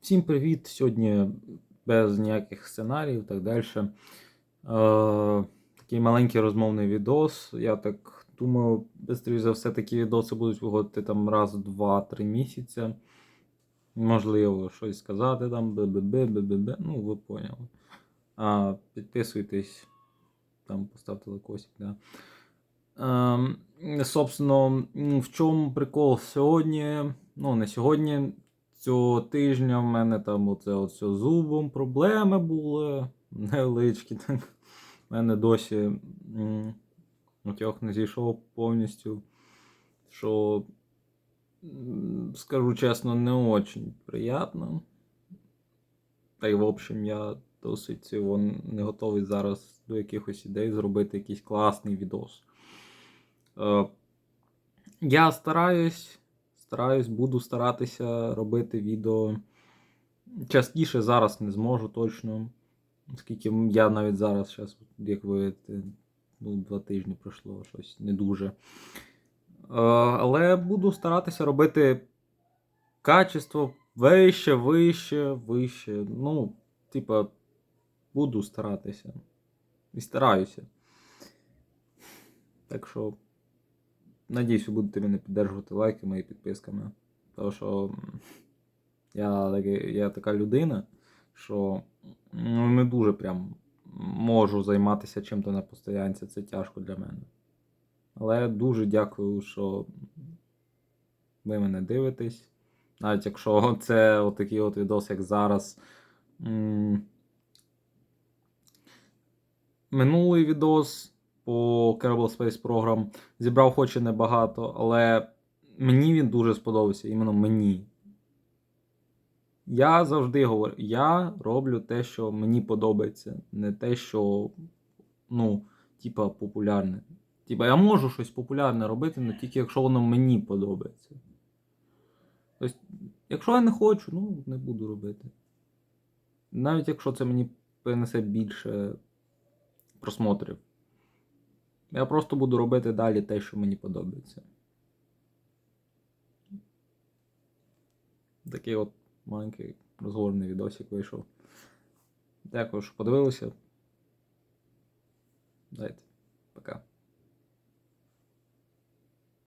Всім привіт! Сьогодні без ніяких сценаріїв і так далі. Е, такий маленький розмовний відос. Я так думаю, швидше за все, такі відоси будуть виходити там раз, два-три місяці. Можливо, щось сказати там, бе-бе-бе, бе-бе-бе. Ну, ви поняли. А, підписуйтесь, там поставте лайкосик, да. Ем, собственно, в чому прикол сьогодні? Ну, не сьогодні. Цього тижня в мене там оце з зубом проблеми були невеличкі. В мене досі отяг не зійшов повністю. Що, скажу чесно, не очень приємно. Та й, в общем, я досить цього не готовий зараз до якихось ідей зробити якийсь класний відос. Е, я стараюсь, стараюсь, буду старатися робити відео. Частіше зараз не зможу точно. Оскільки я навіть зараз, зараз, як ви, ну, два тижні пройшло щось не дуже. Е, але буду старатися робити качество вище, вище, вище. Ну, типа, буду старатися. І стараюся. Так що. Надіюсь, ви будете мене підтримувати лайками і підписками. Тому що я, я така людина, що ну, не дуже прям можу займатися чим-то на постоянці. Це тяжко для мене. Але дуже дякую, що ви мене дивитесь. Навіть якщо це отакий от відос, як зараз. Минулий відос по Kerbal Space Program зібрав хоч і небагато, але мені він дуже сподобався, іменно мені. Я завжди говорю, я роблю те, що мені подобається, не те, що, ну, типа, популярне. Типа, я можу щось популярне робити, але тільки якщо воно мені подобається. Тобто, якщо я не хочу, ну, не буду робити. Навіть якщо це мені принесе більше просмотрів. Я просто буду робити далі те, що мені подобається. Такий от маленький розгорний відосик вийшов. Дякую, що подивилися. Дайте. Пока.